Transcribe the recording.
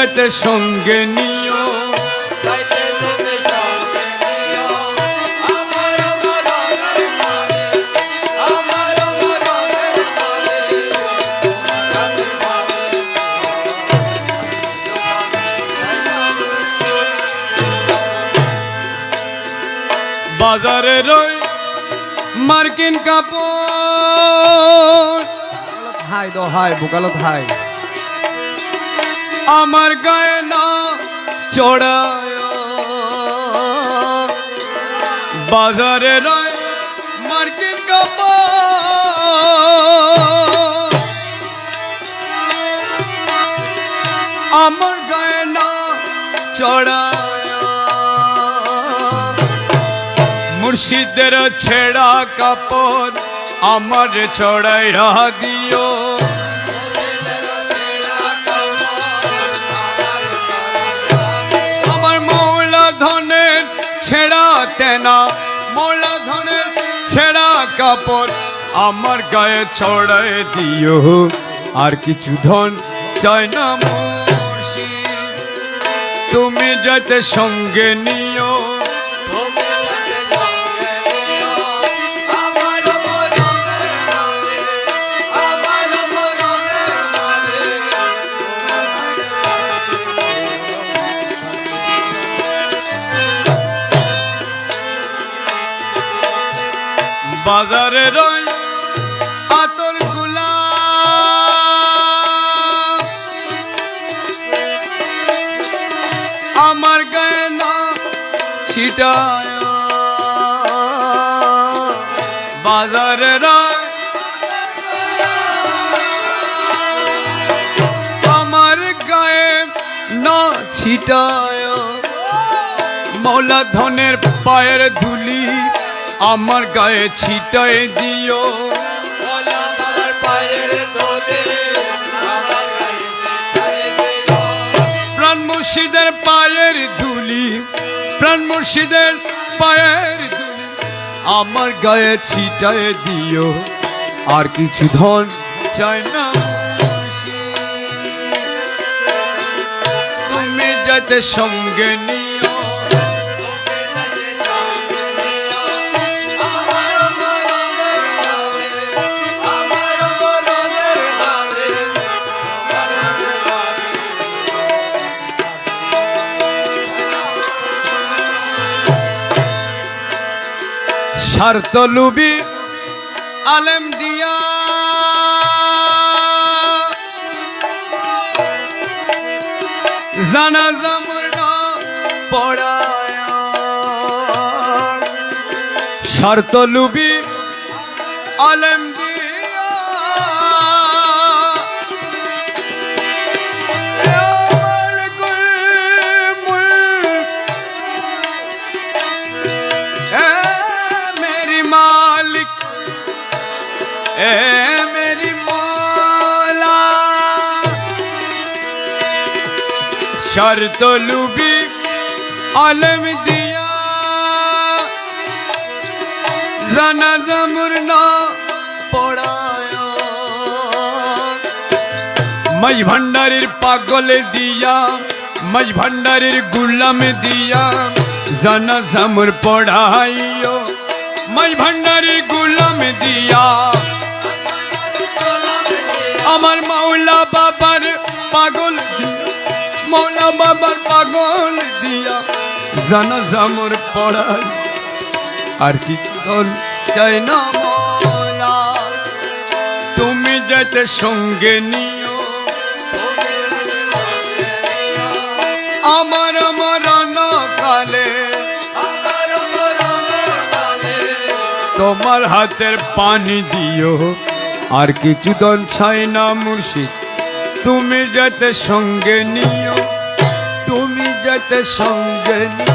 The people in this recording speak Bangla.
যাতে সঙ্গে নিও। বাজারে রই মার্কিন কাপড়। হাই দো হাই বুকালো হাই আমার গায়ে না চড়ায়। বাজারে রয় মার্কিন কাপড় আমার গায়ে না চড়ায়। মুর্শিদের ছেড়া কাপড় আমার চড়াইয়া দিও। ছেঁড়া তেনা, মৌলা ধনের ছেঁড়া কাপড় আমার গায়ে ছড়ায় দিও আর কিছু ধন চাই না। তুমি যাতে সঙ্গে নিও বাজারে রয় আতরগুলা আমার গায়ে না ছিটায়। বাজারে রয় আমার গায়ে না ছিটায়। মৌলা ধনের পায়ের ধুলি আমার গায়ে ছিটায় দিও। প্রাণ মুর্শিদের পায়ের ধুলি, প্রাণ মুর্শিদের পায়ের আমার গায়ে ছিটায় দিও। আর কিছু ধন চাই না। তুমি যাতে সঙ্গে নিও। স্বার্থ লুবি আলেম দিয়া। জানা জামনা পড়ায়। স্বার্থ লুবি আলেম দিয়া। শর্ত লুবি আলম দিয়া জানা জামুরনা পড়ায় মাই ভান্ডারের পাগল দিয়া মাই ভান্ডারের গুলাম দিয়া জানা জামুর পড়াইও মাই ভান্ডারের গুলাম দিয়া আমার মাওলা বাবার পাগল দিয়া মৌলা বাবার পাগল দিয়া জানা জামুর পড়াই আর কি দল চাই না মৌলা, তুমি যাতে সঙ্গে নিও। আমার মরণ কালে, তোমার হাতের পানি দিও। আর কিছু দল ছাই না মুর্শিদ তুমি যাতে সঙ্গে নিও তুমি যাতে সঙ্গে নিও।